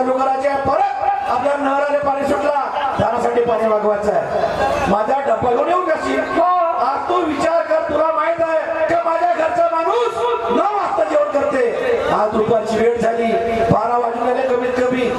चालू करायची परत आपल्या नहराने पाणी सुटला. त्यासाठी पाणी मागवायचं आहे. माझा डब्बा घेऊन येऊ कशी आज तू विचार कर तुला माहीत आहे का माझ्या घरचा माणूस न वाजता जेवण करते. आज दुपारची वेळ झाली. बारा वाजून गेले कमीत कमी.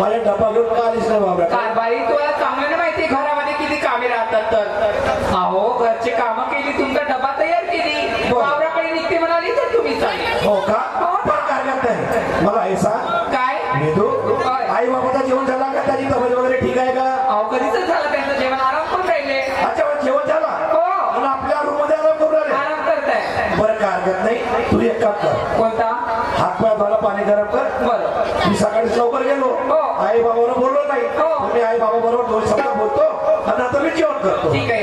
माझ्या डब्बा घेऊन का आलीस नाही बाबा? कारभारी तुला चांगलं माहिती घरामध्ये किती कामे राहतात तर. अहो घरचे कामं केली तुमचा डबा तयार केली. वावराकडे निघते म्हणाली तर तुम्ही हो का? पण काय करत नाही मला हे सांग. काय? काय? आई बाबाचा जेवण झाला का? त्याची तब्येत वगैरे ठीक आहे का? अहो कधीच झालं त्यांचं जेवण. आराम करून राहिले. अच्छा मग जेवण झाला? हो. मला आपल्या रूममध्ये आराम करून राहिले आराम करताय. बरं काय हरकत नाही. तू एक काम कर. कोणता? हात पाय धुवायला पाणी गरम कर. बरं. मी सकाळी लवकर गेलो. हो. आई बाबाला बोललो नाही. हो. मी आई बाबा बरोबर दोन शब्द बोलतो. आणि नंतर मी जेवण करतो. ठीक आहे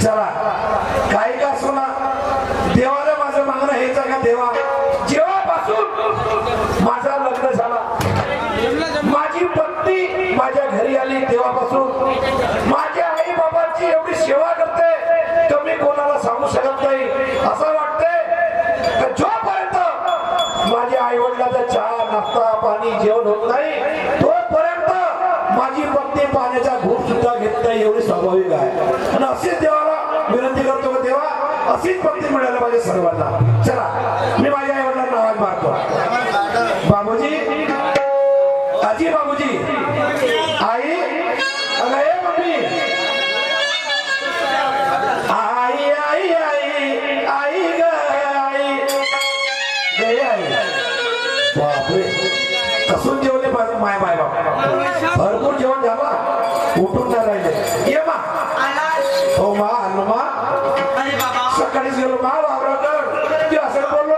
चला. काही माझा लग्न झाला. माझी पत्नी माझ्या घरी आली तेव्हापासून. माझ्या आई बाबांची एवढी सेवा करते तर मी कोणाला सांगू शकत नाही. असं वाटतंय जोपर्यंत माझ्या आई वडिलाचा चहा नाश्ता पाणी जेवण होत नाही तोपर्यंत माझी पत्नी पाण्याचा घूप सुद्धा घेत नाही एवढी स्वाभाविक आहे. आणि अशीच देवाला विनंती करतो देवा? अशीच पत्नी मिळायला पाहिजे सर्वांना. चला मी माय बाप भरपूर जेवण झाला उठून नाही राहिले. ये मा हो मा अन्न मा अरे बाबा. सकाळीच गेलो मा वावराकडे ते असं बोललो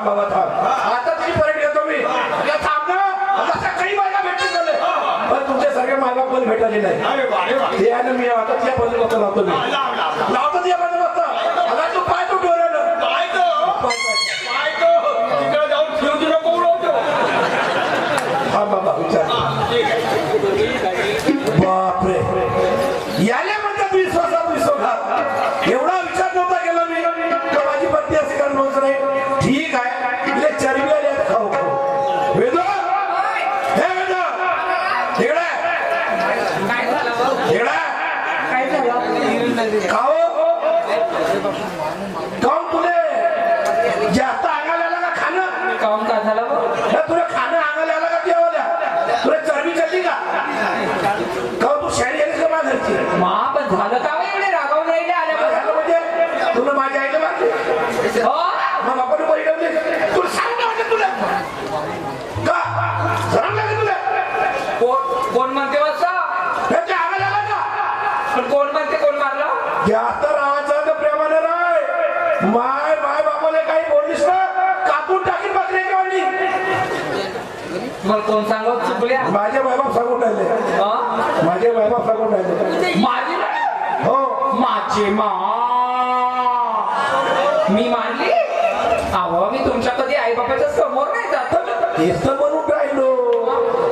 थांब बाबा थांब आता तुझी परेड घेतो मी. अगं थांब ना. आता सकाळी माझ्या भेटून झाले पण तुमच्या सगळे मायबाप पण भेटले नाही ते आहे ना मी आता बाजूला बसतो लावतो मी. बोलल्या माझे बायबाप सांगून राहिले. माझे बायबाप सांगून राहिले. माझी हो. माझे मा. मी मानली? अहो मी तुमच्या कधी आई बाबाच्या समोर नाही जात. तेच तर म्हणून राहिलो.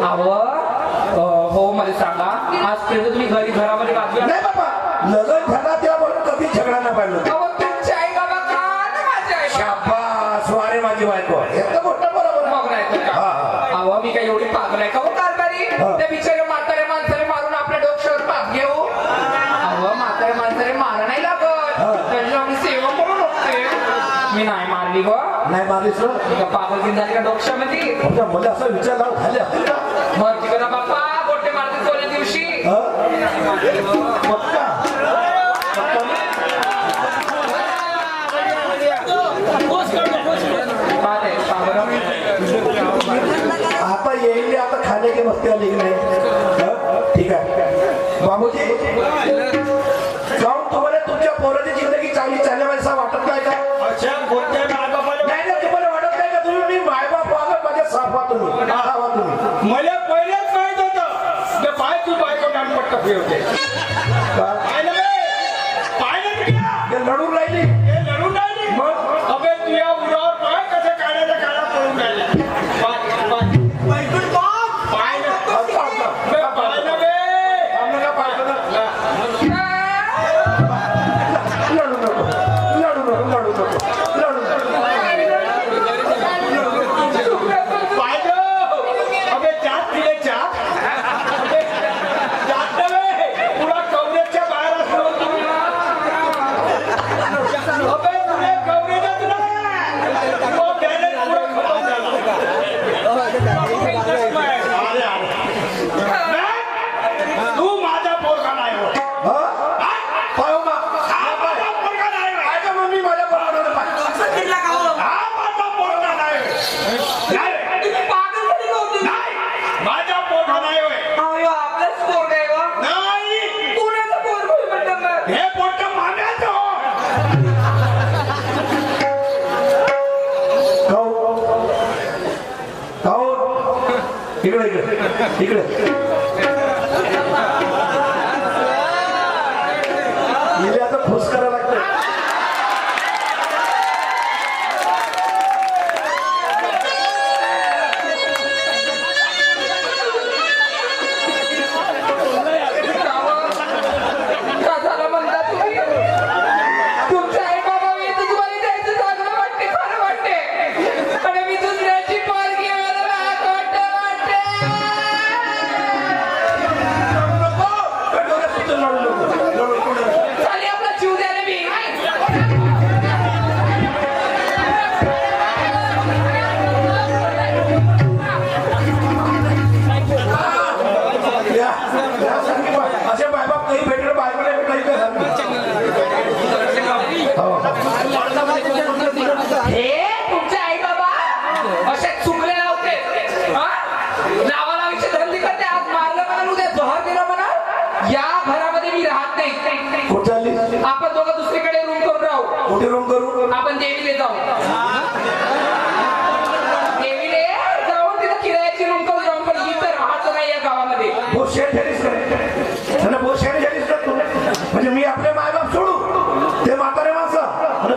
अहो हो मला सांगा. आज ते तुम्ही घरी घरामध्ये बाजू नाही बाबा लग्न झाला त्यावर कधी झगडा नाही पाहिलं. तुमच्या आई बाबा का माझ्या आई बाबा स्वारे माझी बायको. मारिस पागल बिन झाली का मला असं विचारला झाले मग तिकडे बाप्पा गोटे मारते चोऱ्या दिवशी? पक्का? आता येईल आता खाण्याची मस्ती आली नाही? Beauty.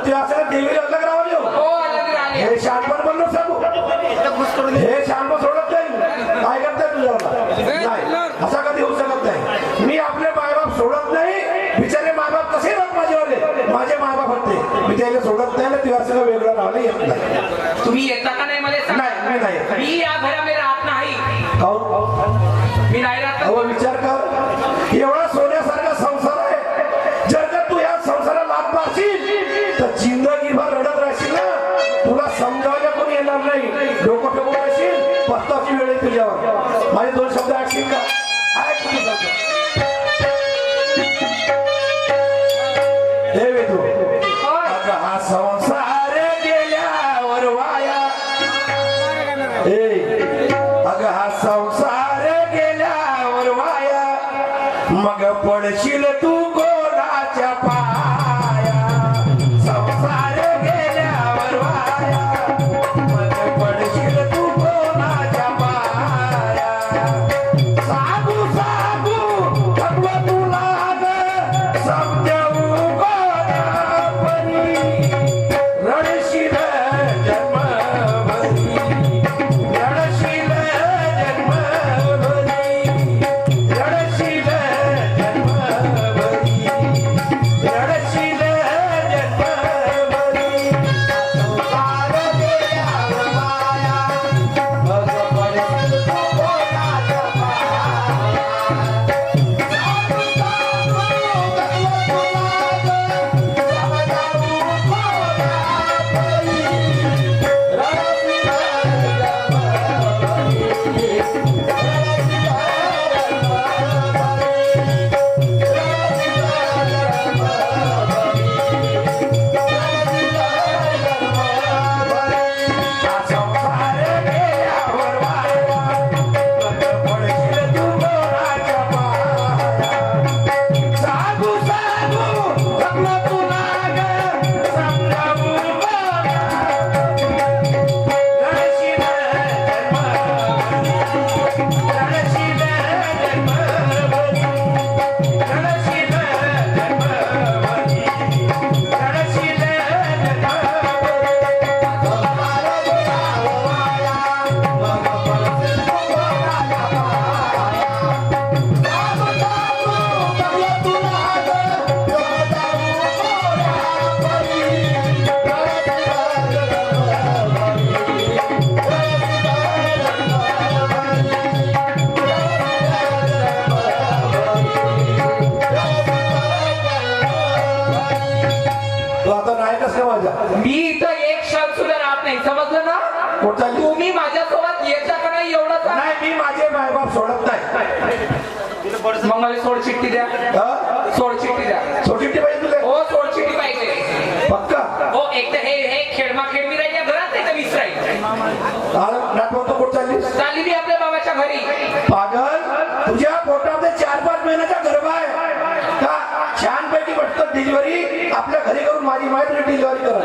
तू असा देवी लग्न राहली हो, हे शानपण म्हणलं सांगू. हे शानपण सोडत नाही. काय करताय तुझ्या असा कधी होऊ शकत नाही. मी आपले मायबाप सोडत नाही. बिचारे मायबाप कसे राहत माझ्यावाले माझे मायबाप होते. मी त्याला सोडत नाही ना तिवासीला वेगळं राहायला येत. नाही तुम्ही येता का नाही मला नाही मी नाही मी या घरामध्ये राहत नाही. मी नाही राहत. पडशील तू कोणाच्या पा चालली? तुम्ही माझ्यासोबत येता का नाही एवढंच आहे. नाही मी माझे मायबाप सोडत नाही मग मला सोड चिठ्ठी द्या हा? सोड चिठ्ठी द्या छोटी टी पाहिजे तुला हो सोड चिठ्ठी पाहिजे पक्का हो एक तर हे हे खेळमा खेळमी राहील या घरात नाही तर वीस राहील नाटवत कुठं चाललीस चालली मी आपल्या बाबाच्या घरी. पागल तुझ्या पोटामध्ये चार पाच महिन्याचा गर्भ आहे. का? छानपैकी पटकन डिलिव्हरी आपल्या घरी करून माझी माहिती डिलिव्हरी करा.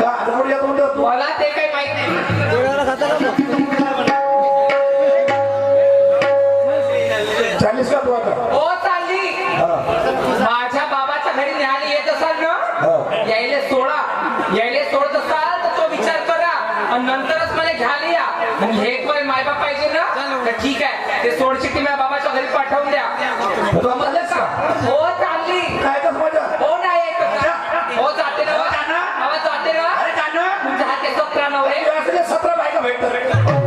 का? तू मला ते काही माहीत नाही. चाललीस का तू आता? हो चालली. माझ्या बाबाच्या घरी न्यायला येत असाल ना. यायले सोडा यायले सोडत असाल नंतरच मला घ्यायला या. मग हे पण मायबाप पाहिजे ना? तर ठीक आहे. ते सोड चिठ्ठी माझ्या बाबाच्या घरी पाठवून द्या. समजलं का हो चालली. काय हो नाही का? हो जाते ना. हो. जाते ना. तुमच्या हाते सतरा बायका भेटतात.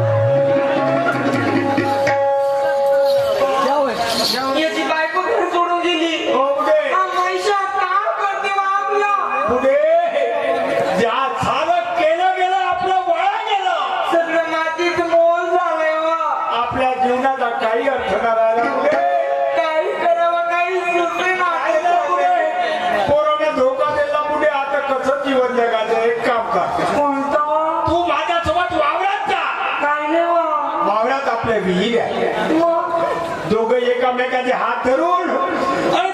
एकामेकाचे हात धरून आणि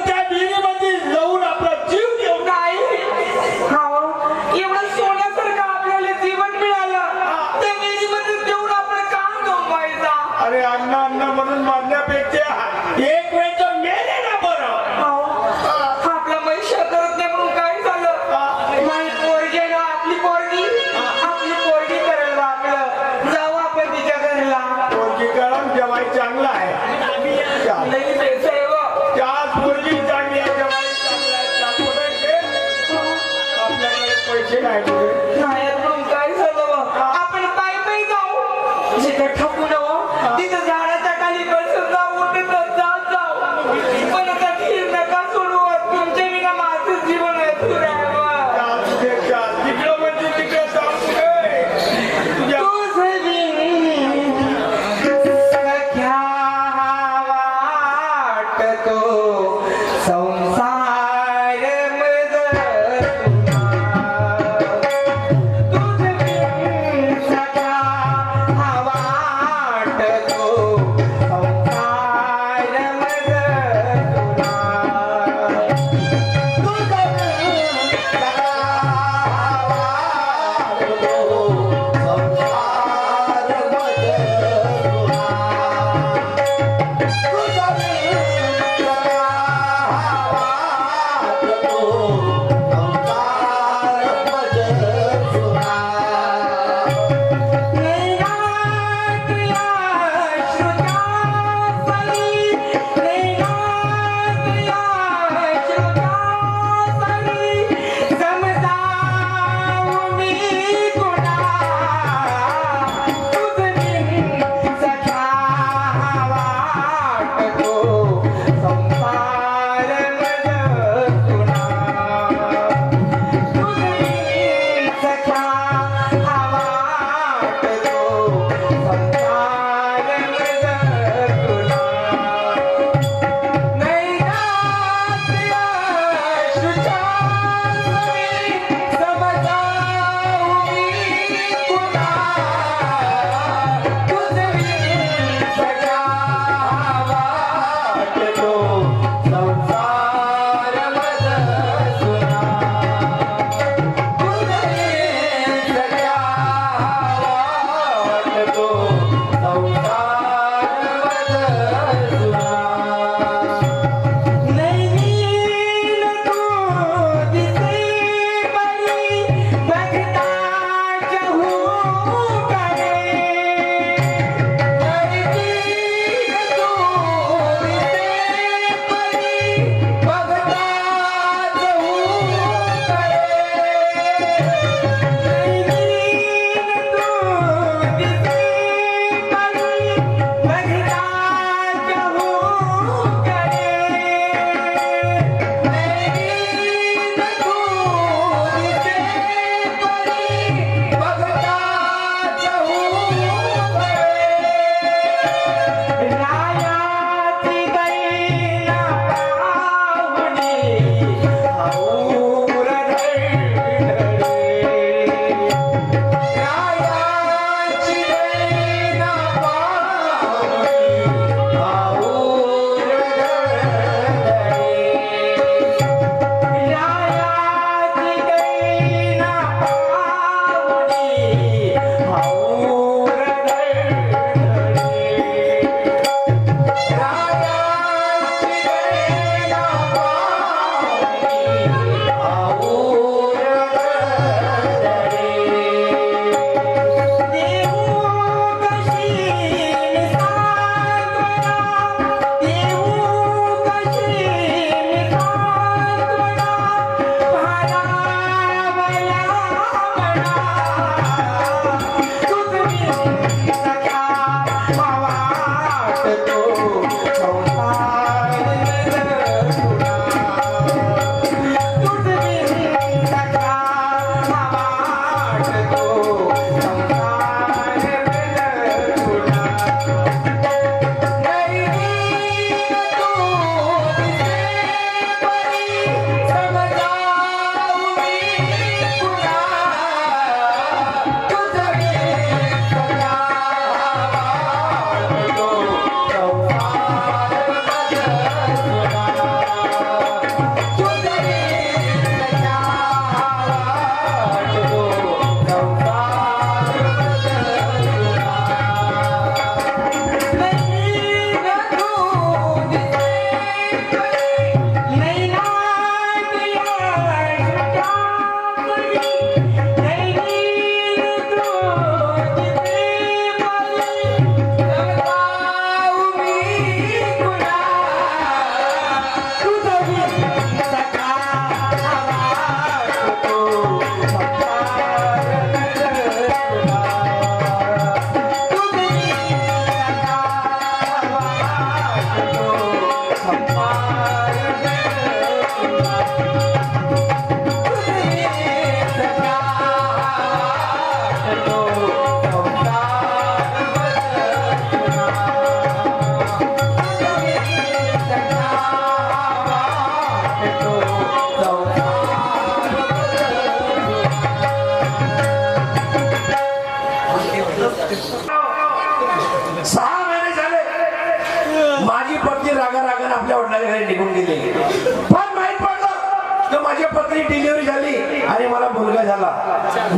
डिलिव्हरी झाली आणि मला मुलगा झाला.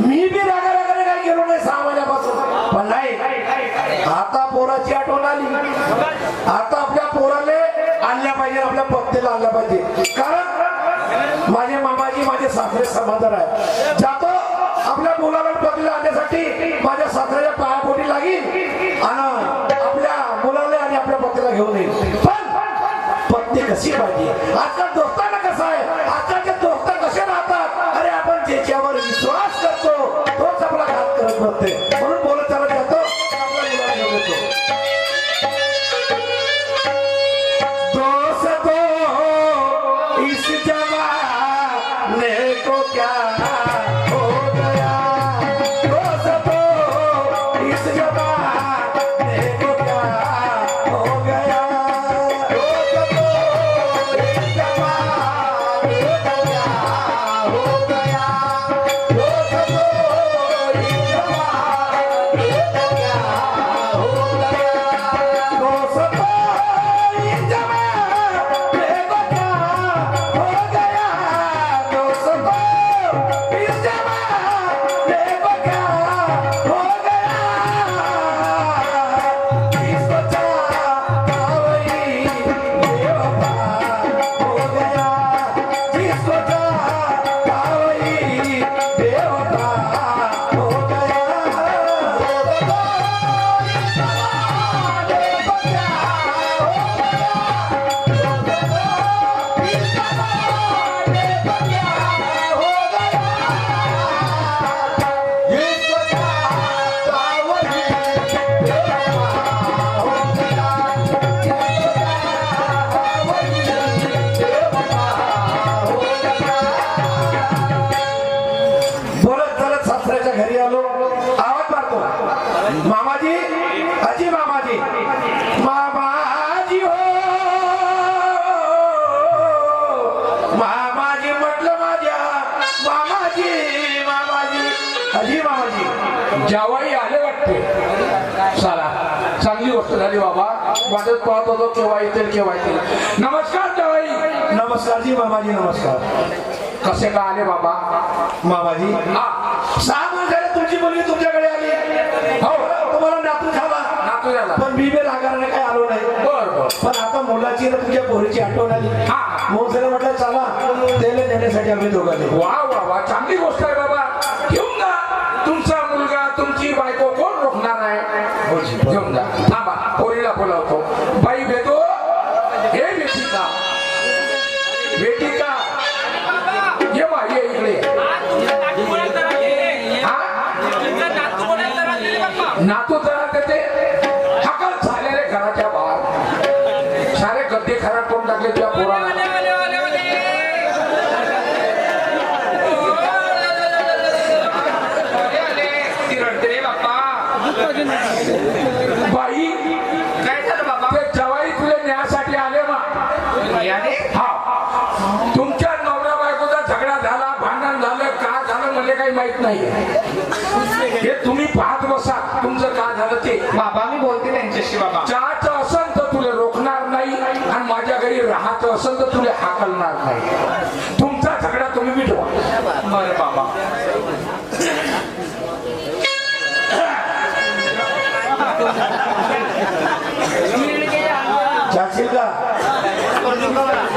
मी बी रागा रागाने काय गेलो नाही सहा महिन्यापासून. पण नाही आता पोराची आठवण आली. आता आपल्या पोराले आणल्या पाहिजे आपल्या पत्तीला आणल्या पाहिजे. कारण माझे मामाजी माझे सासरे समाधान आहे जातो आपल्या मुलाला पत्नीला आणण्यासाठी माझ्या सासऱ्याच्या पायापोटी लागेल आणि आपल्या मुलाला आणि आपल्या पत्नीला घेऊन येईल पण पत्नी कशी पाहिजे? आजकाल दोस्ताना कसं आहे? आजकालच्या घात झाली बाबा वाटत पाहत होतो केव्हा येतील केव्हा येतील नमस्कार जावाई नमस्कार जी मामाजी नमस्कार. कसे का आले बाबा? मामाजी सहा महिने झाले तुमची मुलगी तुमच्याकडे आली. हो तुम्हाला नातू झाला. नातू झाला. पण मी बी रागाने काय आलो नाही. बर पण आता मुलाची ना तुझ्या पोरीची आठवण आली. हा. त्याला म्हटलं चला त्याला नेण्यासाठी आम्ही दोघांनी वा वा वा. चांगली गोष्ट आहे बाबा. करून टाकले तुझ्या पोराला बाई काय झालं बाबा ते जवाई तुला न्यायासाठी आले मा. हा. तुमच्या नवरा बायकोचा झगडा झाला भांडण झालं का झालं म्हणजे काही माहीत नाही. हे तुम्ही पाहत बसा तुमचं का झालं ते. बाबा मी बोलते त्यांच्याशी बाबा. चहाचं असन घरी राहायचं असन तर तुला हाकलणार नाही. तुमचा झगडा तुम्ही मिटवा बरं बाबा. जाशील का?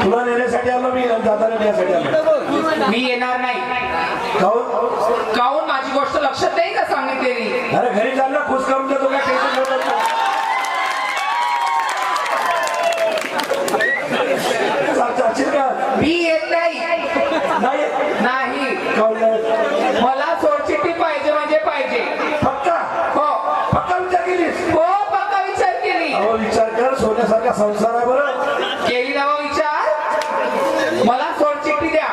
तुला नेण्यासाठी आलो मी दादाला नेण्यासाठी आलो. मी येणार नाही. काहून? काहून? माझी गोष्ट लक्षात नाही का सांगितलेली? अरे घरी चाल ना खुश करून देतो काय टेन्शन घेऊ नको. चाल- चालशील का मी येत नाही. नाही? मला सोडचिठ्ठी पाहिजे म्हणजे पाहिजे. पक्का? हो. पक्का विचार केलीस? हो पक्का विचार केली. अहो विचार कर सोन्यासारखा संसार आहे बरं. केली ना हो विचार? मला सोडचिठ्ठी द्या.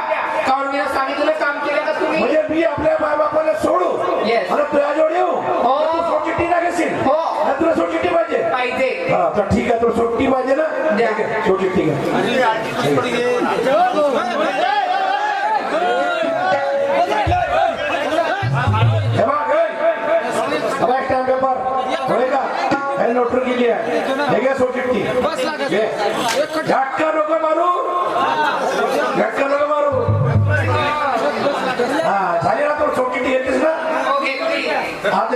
काहून मी सांगितलेलं काम केलं का तुम्ही? म्हणजे मी आपल्या माय बापाला सोडू. आणि तुझ्या जोड येऊ हो. तू सोडचिठ्ठी ना घेशील हो. आणि तुला सोडचिठ्ठी पाहिजे पाहिजे हा तर ठीक आहे तुला सोडचिठ्ठी पाहिजे ना? द्या. सोडचिठ्ठी घ्या हे बघ, हे. हे बघ, स्टॅम्प पेपर होय का? हे नोटरी केली आहे. हे घे सोडचिठ्ठी घे. झटका नको मारू. झटका नको.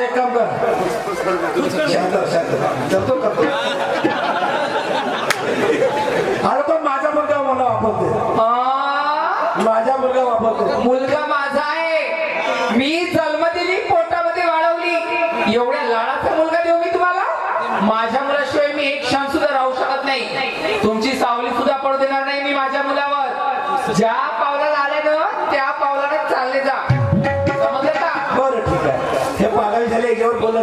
एक काम कर शांत शांत करतो करतो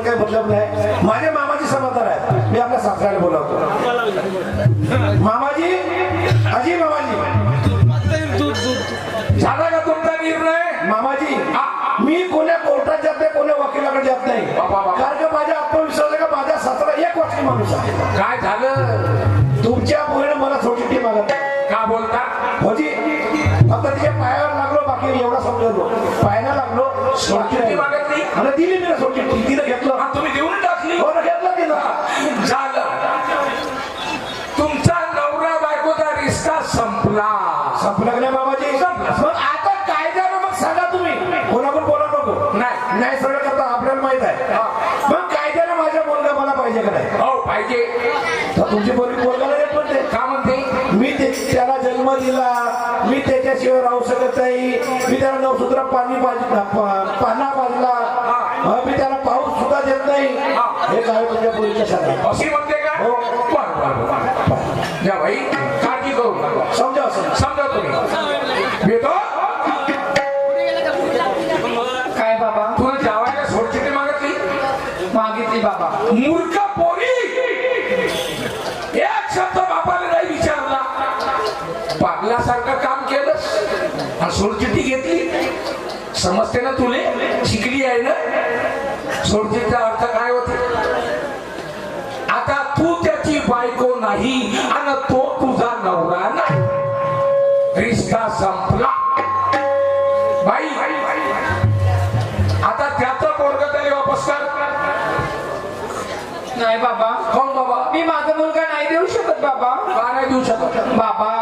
काय मतलब नाही. माझ्या मामाची समाधान आहे. मी आपल्या सासऱ्याला बोलावतो. मामाजी अजी मामाजी. झाला का तुमचा निर्णय? मामाजी मी कोण्या कोर्टात जात नाही कोण्या वकिलाकडे जात नाही. कारण का माझा आत्मविश्वास आहे का? माझा सासरा एक वकील माणूस आहे. काय झालं? तुमच्या मुलीने मला सोडचिठ्ठी मागत का बोलता? होती फक्त तिच्या पायावर लागलो बाकी एवढा समजलो पायाला लागलो सोडचिठ्ठी मागितली? आणि दिली मी सोडचिठ्ठी तिने घेतलं. आणि तुम्ही देऊन टाकली. हो ना घेतलं तिनं. झालं. तुमचा नवरा बायकोचा रिश्ता संपला. संपलं का नाही बाबाजी? मग आता कायद्यानं मग सांगा तुम्ही. कोणाकडून बोला नको? नाही. नाही सगळं करता आपल्याला माहीत आहे. मग कायद्यानं माझा मुलगा मला पाहिजे का नाही? हो पाहिजे. तुमची पोरगी बोलगायला येत म्हणते का म्हणते मी त्याला जन्म दिला. मी त्याच्याशिवाय राहू शकत नाही. मी त्याला नवसूत्र पाणी पाना अं, मी त्याला पाऊस सुद्धा देत नाही. हे काय तुमच्या पोरीच्या सांगा अशी म्हणते का? हो. भाई काळजी करू. समजा समजा तुम्ही सोडचिठ्ठी घेतली. समजते ना तुले शिकली आहे ना? सोडचिठ्ठीचा अर्थ काय होते? आता तू त्याची बायको नाही आणि तो तुझा नवरा नाही. रिश्ता संपला. बाई आता त्याचं पोरग तरी वापस कर. नाही बाबा. कोण बाबा? मी माझा मुलगा नाही देऊ शकत बाबा. का नाही देऊ शकत? बाबा.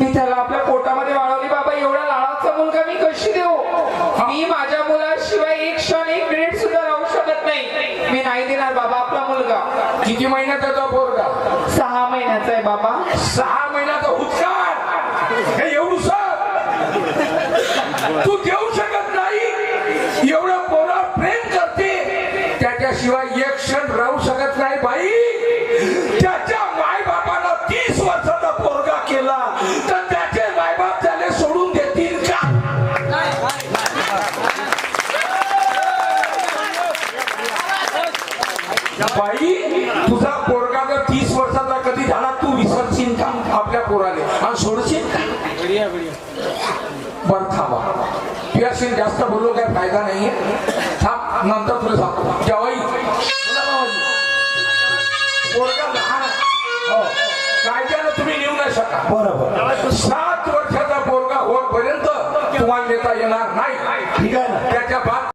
मी त्याला आपल्या पोटामध्ये मी माझ्या मुलाशिवाय एक क्षण एक मिनिट सुद्धा राहू शकत नाही. मी नाही देणार बाबा आपला मुलगा. किती महिन्यात त्याचा पोरगा? सहा महिन्याचा आहे बाबा. सहा महिन्याचा उच्चार हे एवढू तू देऊ शकत नाही. एवढं थांब नंतर तुला सांगतो. हो. तुम्ही बरोबर. सात वर्षाचा पोरगा होतपर्यंत तुम्हाला नेता येणार नाही. ठीक आहे ना. त्याच्या बाद